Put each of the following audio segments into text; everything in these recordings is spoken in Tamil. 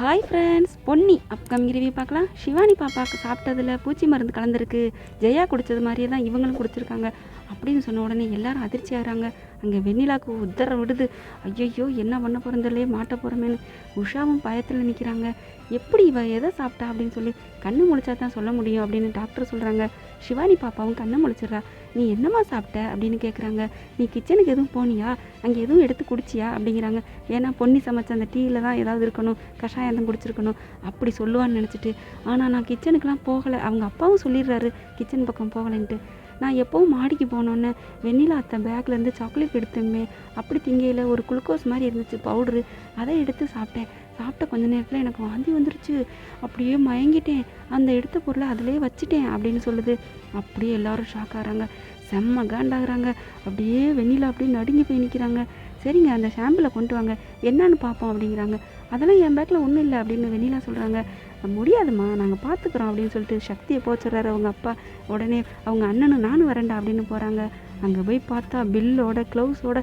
Hi friends Ponni upcoming review பார்க்கலாம். சிவானி பாப்பாவுக்கு சாப்பிட்டதுல பூச்சி மருந்து கலந்துருக்கு. ஜெயா குடித்தது மாதிரியே தான் இவங்களும் குடிச்சிருக்காங்க. அப்படின்னு சொன்ன உடனே எல்லாரும் அதிர்ச்சி ஆகிறாங்க. அங்கே வெண்ணிலாக்கு உத்தர விடுது. ஐயையோ என்ன பண்ண போகிறதில்லையே மாட்ட போகிறோமேனு உஷாவும் பயத்தில் நிற்கிறாங்க எப்படி இவ எதை சாப்பிட்டா அப்படின்னு சொல்லி கண்ணு முழிச்சா தான் சொல்ல முடியும் அப்படின்னு டாக்டர் சொல்கிறாங்க சிவானி பாப்பாவும் கண்ணை முழிச்சிடுறா. நீ என்னம்மா சாப்பிட்ட அப்படின்னு கேட்குறாங்க நீ கிச்சனுக்கு எதுவும் போனியா? அங்கே எதுவும் எடுத்து குடிச்சியா? அப்படிங்கிறாங்க. ஏன்னா பொன்னி சமைச்ச அந்த டீயில் தான் ஏதாவது இருக்கணும். கஷாயம் தான் குடிச்சிருக்கணும். அப்படி சொல்லுவான்னு நினச்சிட்டு. ஆனால் நான் கிச்சனுக்கெலாம் போகலை. அவங்க அப்பாவும் சொல்லிடுறாரு கிச்சன் பக்கம் போகலைன்ட்டு. நான் எப்போவும் மாடிக்கு போனோன்னே வெண்ணிலா அத்தை பேக்லேருந்து சாக்லேட் எடுத்தோமே அப்படி திங்கையில் ஒரு குளுக்கோஸ் மாதிரி இருந்துச்சு பவுட்ரு அதை எடுத்து சாப்பிட்டேன். சாப்பிட்ட கொஞ்ச நேரத்தில் எனக்கு வாந்தி வந்துருச்சு. அப்படியே மயங்கிட்டேன். அந்த எடுத்த பொருளை அதிலே வச்சுட்டேன் அப்படின்னு சொல்லுது. அப்படியே எல்லாரும் ஷாக் ஆகிறாங்க. செம்ம காண்டாகிறாங்க. அப்படியே வெண்ணிலா அப்படியே நடுங்கி போய் நிற்கிறாங்க சரிங்க அந்த ஷாம்பிளை கொண்டு வாங்க. என்னன்னு பார்ப்போம் அப்படிங்கிறாங்க. அதெல்லாம் என் பேக்கில் ஒன்றும் இல்லை அப்படின்னு வெண்ணிலா சொல்கிறாங்க முடியாதும்மா நாங்கள் பார்த்துக்குறோம் அப்படின்னு சொல்லிட்டு சக்தியை போச்சுடுறாரு அவங்க அப்பா. உடனே அவங்க அண்ணனும் நானும் வரேன்டா அப்படின்னு போகிறாங்க அங்கே போய் பார்த்தா பில்லோட க்ளவுஸோட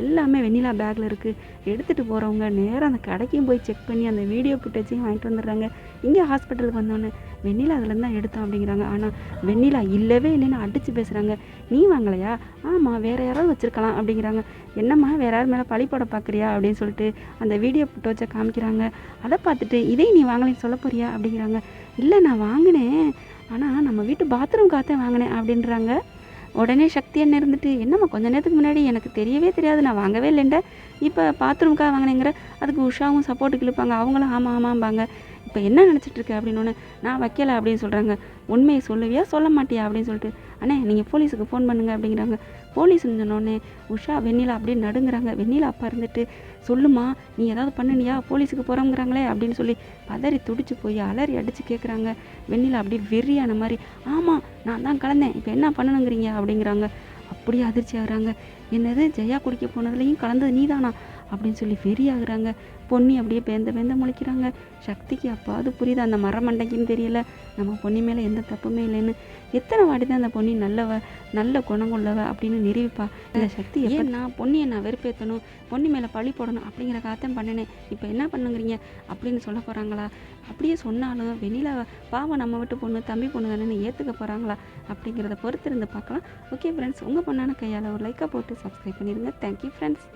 எல்லாமே வெண்ணிலா பேக்கில் இருக்குது எடுத்துகிட்டு போகிறவங்க நேராக அந்த கடைக்கும் போய் செக் பண்ணி அந்த வீடியோ ஃபுட்டேஜையும் வாங்கிட்டு வந்துடுறாங்க. இங்கே ஹாஸ்பிட்டலுக்கு வந்தோன்னே வெண்ணிலா அதுலேருந்து தான் எடுத்தோம் அப்படிங்கிறாங்க. ஆனால் வெண்ணிலா இல்லவே இல்லைன்னு அடித்து பேசுகிறாங்க நீ வாங்கலையா? ஆமாம் வேறு யாராவது வச்சுருக்கலாம் அப்படிங்கிறாங்க. என்னம்மா வேற யார் மேலே பழி போட பார்க்குறியா அப்படின்னு சொல்லிட்டு அந்த வீடியோ ஃபுட்டோச்சை காமிக்கிறாங்க. அதை பார்த்துட்டு இதே நீ வாங்கலைன்னு சொல்ல போறியா? அப்படிங்கிறாங்க. இல்லை நான் வாங்கினேன். ஆனால் நம்ம வீட்டு பாத்ரூம் காத்தே வாங்கினேன் அப்படின்றாங்க. உடனே சக்தி என்ன இருந்துட்டு என்னம்மா கொஞ்ச நேரத்துக்கு முன்னாடி எனக்கு தெரியவே தெரியாது நான் வாங்கவே இல்லைண்ட இப்போ பாத்ரூம்க்காக வாங்கினேங்கிற. அதுக்கு உஷாவும் சப்போர்ட்டுக்கு இழுப்பாங்க. அவங்களும் ஆமாம் ஆமாம்பாங்க. இப்போ என்ன நினச்சிட்ருக்க அப்படின்னு நான் வைக்கல அப்படின்னு சொல்கிறாங்க உண்மையை சொல்லுவியா? சொல்ல மாட்டியா? அப்படின்னு சொல்லிட்டு அண்ணே நீங்கள் போலீஸுக்கு ஃபோன் பண்ணுங்க அப்படிங்கிறாங்க. போலீஸ் சொன்னோடனே உஷா வெண்ணிலா அப்படியே நடுங்கிறாங்க. வெண்ணிலா அப்பா இருந்துட்டு சொல்லுமா நீ ஏதாவது பண்ணினியா? போலீஸுக்கு போகிறோங்கிறாங்களே அப்படின்னு சொல்லி பதறி துடிச்சு போய் அலறி அடித்து கேட்குறாங்க வெண்ணிலா அப்படியே வெறியான மாதிரி ஆமாம் நான் தான் கலந்தேன். இப்போ என்ன பண்ணணுங்கிறீங்க? அப்படிங்கிறாங்க. அப்படியே அதிர்ச்சி ஆகுறாங்க. என்னது ஜெயா குடிக்க போனதுலேயும் கலந்தது நீதானா? அப்படின்னு சொல்லி வெறி ஆகுறாங்க பொன்னி அப்படியே பேந்த பேந்த முழிக்கிறாங்க. சக்திக்கு அப்பாவது புரியுது? அந்த மரமண்டைக்குன்னு தெரியல. நம்ம பொன்னி மேலே எந்த தப்புமே இல்லைன்னு. எத்தனை வாட்டி தான் அந்த பொன்னி நல்லவ நல்ல குணங்குள்ளவ அப்படின்னு நிரூபிப்பா. இந்த சக்தி நான் பொன்னியை நான் வெறுப்பேற்றணும் பொன்னி மேலே பழி போடணும் அப்படிங்கிற காத்தம் பண்ணினேன் இப்போ என்ன பண்ணுங்கிறீங்க? அப்படின்னு சொல்ல போகிறாங்களா அப்படியே சொன்னாலும் வெளியில் பாவம் நம்ம விட்டு பொண்ணு தம்பி பொண்ணு தானே ஏற்றுக்க போகிறாங்களா அப்படிங்கிறத பொறுத்திருந்து பார்க்கலாம். ஓகே ஃப்ரெண்ட்ஸ் உங்கள் பொண்ணான கையால் ஒரு லைக்காக போட்டு சப்ஸ்கிரைப் பண்ணிடுங்க. Thank you friends